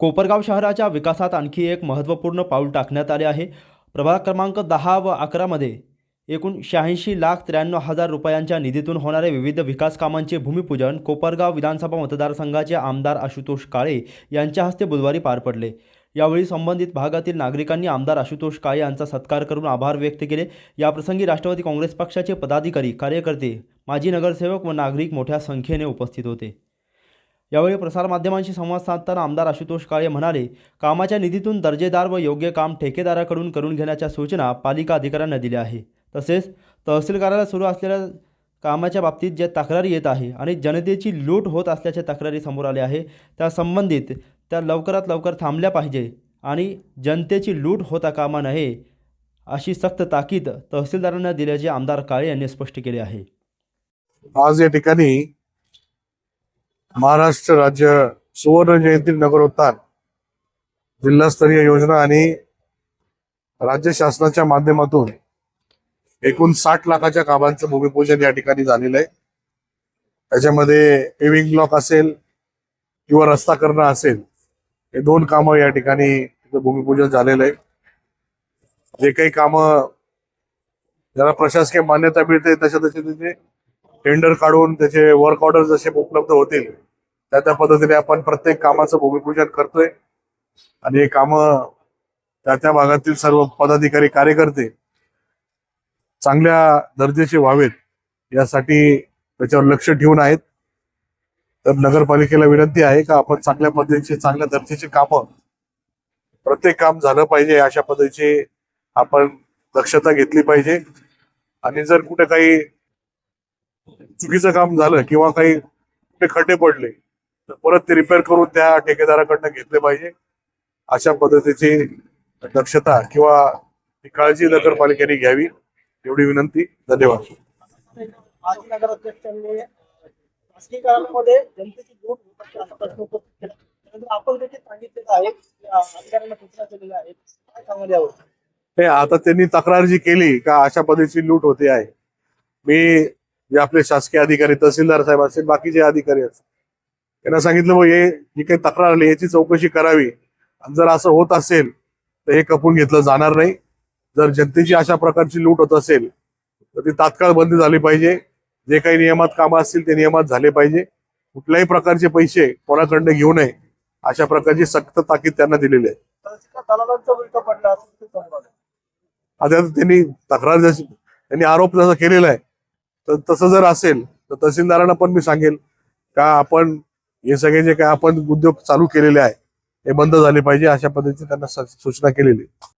कोपरगाव शहराच्या विकासात आणखी एक महत्त्वपूर्ण पाऊल टाकण्यात आले आहे. प्रभाग क्रमांक दहा व अकरामध्ये एकूण शहाऐंशी लाख त्र्याण्णव हजार रुपयांच्या निधीतून होणारे विविध विकास कामांचे भूमिपूजन कोपरगाव विधानसभा मतदारसंघाचे आमदार आशुतोष काळे यांच्या हस्ते बुधवारी पार पडले. यावेळी संबंधित भागातील नागरिकांनी आमदार आशुतोष काळे यांचा सत्कार करून आभार व्यक्त केले. याप्रसंगी राष्ट्रवादी काँग्रेस पक्षाचे पदाधिकारी कार्यकर्ते माजी नगरसेवक व नागरिक मोठ्या संख्येने उपस्थित होते. यावेळी प्रसारमाध्यमांशी संवाद साधताना आमदार आशुतोष काळे म्हणाले कामाच्या निधीतून दर्जेदार व योग्य काम ठेकेदाराकडून करून घेण्याच्या सूचना पालिका अधिकाऱ्यांना दिल्या आहे. तसेच तहसील कार्यालयात सुरू असलेल्या कामाच्या बाबतीत ज्या तक्रारी येत आहे आणि जनतेची लूट होत असल्याच्या तक्रारी समोर आल्या आहे त्या संबंधित त्या लवकरात लवकर थांबल्या पाहिजे आणि जनतेची लूट होता कामा नये अशी सक्त ताकीद तहसीलदारांना दिल्याचे आमदार काळे यांनी स्पष्ट केले आहे. आज या ठिकाणी महाराष्ट्र राज्य सुवर्ण जयंती नगरोत्थान जिल्हास्तरीय योजना आणि राज्य शासनाच्या माध्यमातून एकूण साठ लाखाच्या कामांचं भूमिपूजन या ठिकाणी झालेलं आहे. त्याच्यामध्ये पेविंग ब्लॉक असेल किंवा रस्ता करणं असेल हे दोन कामं या ठिकाणी भूमिपूजन झालेलं आहे. जे काही कामं ज्याला प्रशासकीय मान्यता मिळते तशा तसे त्याचे टेंडर काढून त्याचे वर्क ऑर्डर जसे उपलब्ध होतील त्या त्या पद्धतीने आपण प्रत्येक कामाचं भूमिपूजन करतोय. आणि हे काम त्या त्या भागातील सर्व पदाधिकारी कार्यकर्ते चांगल्या दर्जाचे व्हावेत यासाठी त्याच्यावर लक्ष ठेवून आहेत. तर नगरपालिकेला विनंती आहे का आपण चांगल्या पद्धतीचे चांगल्या दर्जाचे कामं प्रत्येक काम झालं पाहिजे अशा पद्धतीचे आपण दक्षता घेतली पाहिजे. आणि जर कुठे काही चुकीचं काम झालं किंवा काही कुठे खड्डे पडले तर परत ते रिपेअर करून त्या ठेकेदाराकडनं घेतले पाहिजे. अशा पद्धतीची दक्षता किंवा काळजी नगरपालिकेने घ्यावी एवढी विनंती. धन्यवाद. माजी नगराध्यक्षांनी खासगी कामामध्ये जनतेची लूट होत असते असा प्रश्न उपस्थित केला. त्यानंतर आपण देखील सांगितलेलं आहे की, अं, अधिकाऱ्यांना सूचना केलेल्या आहेत. काय सांगाल यावर? हे आता त्यांनी तक्रार जी केली का अशा पद्धतीची लूट होते आहे. मी जे आपले शासकीय अधिकारी तहसीलदार साहेब असतील बाकीचे अधिकारी असतील त्यांना सांगितलं बघ हे जी काही तक्रार आली याची चौकशी करावी. आणि जर असं होत असेल तर हे कपून घेतलं जाणार नाही. जर जनतेची अशा प्रकारची लूट होत असेल तर ती तात्काळ बंद झाली पाहिजे. जे काही नियमात कामं असतील ते नियमात झाले पाहिजे. कुठल्याही प्रकारचे पैसे कोणाकडनं घेऊ नये अशा प्रकारची सक्त ताकीद त्यांना दिलेली आहे. आता त्यांनी तक्रार जशी त्यांनी आरोप जसा केलेला आहे तर तसं जर असेल तर तहसीलदारांना पण मी सांगेल का आपण हे सगळे जे काय आपण उद्योग चालू केलेले आहे हे बंद झाले पाहिजे अशा पद्धतीने त्यांना सूचना केलेली आहे.